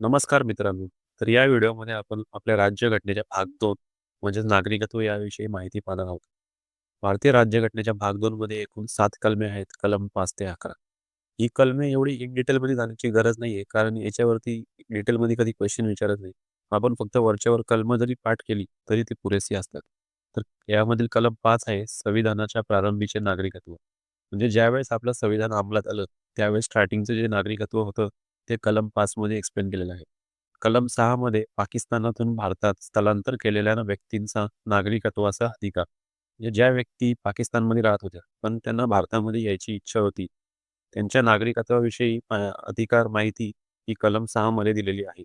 नमस्कार मित्रांनो. तर या व्हिडिओमध्ये आपण आपल्या राज्यघटनेच्या भाग दोन म्हणजेच नागरिकत्व याविषयी माहिती पाहणार आहोत. भारतीय राज्यघटनेच्या भाग दोन मध्ये एकूण सात कलमे आहेत. कलम पाच ते 11. ही कलमे एवढी इन डिटेलमध्ये जाण्याची गरज नाहीये, कारण याच्यावरती डिटेलमध्ये कधी क्वेश्चन विचारत नाही. आपण फक्त वरच्यावर कलम जरी पाठ केली, तरी ती पुरेसी असतात. तर यामधील कलम पाच आहे संविधानाच्या प्रारंभीचे नागरिकत्व. म्हणजे ज्यावेळेस आपलं संविधान अंमलात आलं, त्यावेळेस स्टार्टिंगचं जे नागरिकत्व होतं, ते कलम 5 मध्ये एक्सप्लेन केलेलं आहे. कलम 6 मध्ये पाकिस्तानातून भारतात स्थलांतर केलेल्या व्यक्तींचा नागरिकत्वाचा अधिकार. म्हणजे ज्या व्यक्ती पाकिस्तानमध्ये राहत होत्या, पण त्यांना भारतामध्ये यायची इच्छा होती, त्यांच्या नागरिकत्वाविषयी अधिकार माहिती ही कलम 6 मध्ये दिलेली आहे.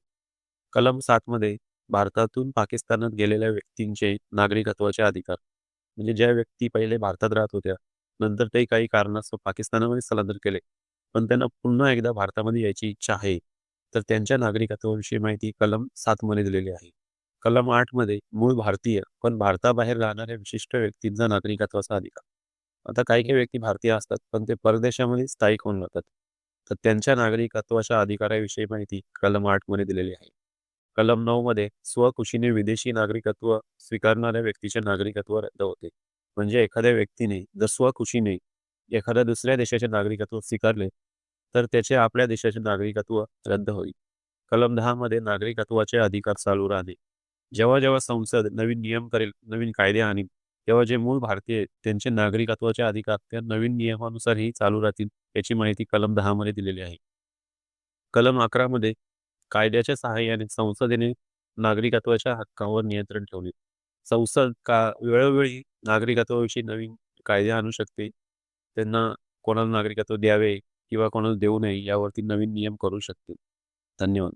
कलम 7 मध्ये भारतातून पाकिस्तानात गेलेल्या व्यक्तींचे नागरिकत्वाचे अधिकार. म्हणजे ज्या व्यक्ती पहिले भारतात राहत होत्या, नंतर ते काही कारणास्तव पाकिस्तानामध्ये स्थलांतर केले, पण त्यांना पुन्हा एकदा भारतामध्ये यायची इच्छा आहे, तर त्यांच्या नागरिकत्वाविषयी माहिती कलम 7 मध्ये दिलेली आहे. कलम 8 मध्ये मूळ भारतीय पण भारताबाहेर राहणाऱ्या विशिष्ट व्यक्तींचा नागरिकत्वाचा अधिकार. आता काही-काही व्यक्ती भारतीय असतात, पण ते परदेशामध्ये स्थायिक होऊन जातात तर त्यांच्या नागरिकत्वाच्या अधिकाराविषयी माहिती कलम 8 मध्ये दिलेली आहे. कलम 9 मध्ये स्वखुशीने विदेशी नागरिकत्व स्वीकारणाऱ्या व्यक्तीचे नागरिकत्व रद्द होते. म्हणजे एखाद्या व्यक्तीने जर स्वखुशीने एखाद्या दुसऱ्या देशाचे नागरिकत्व स्वीकारले, तर त्याचे आपल्या देशाचे नागरिकत्व रद्द होईल. कलम दहा मध्ये नागरिकत्वाचे अधिकार चालू राहणे. जेव्हा-जेव्हा संसद नवीन नियम करेल, नवीन कायदे आणील, तेव्हा जे मूळ भारतीय त्यांचे नागरिकत्वाचे अधिकार त्या नवीन नियमानुसारही चालू राहतील, याची माहिती कलम दहा मध्ये दिलेली आहे. कलम 11 मध्ये कायद्याच्या सहाय्याने संसदेने नागरिकत्वाच्या हक्कावर नियंत्रण ठेवले. संसद का वेळोवेळी नागरिकत्वाविषयी नवीन कायदे आणू शकते. त्यांना कोणाला नागरिकत्व द्यावे किंवा कोणाला देऊ नये यावरती नवीन नियम करू शकतील धन्यवाद.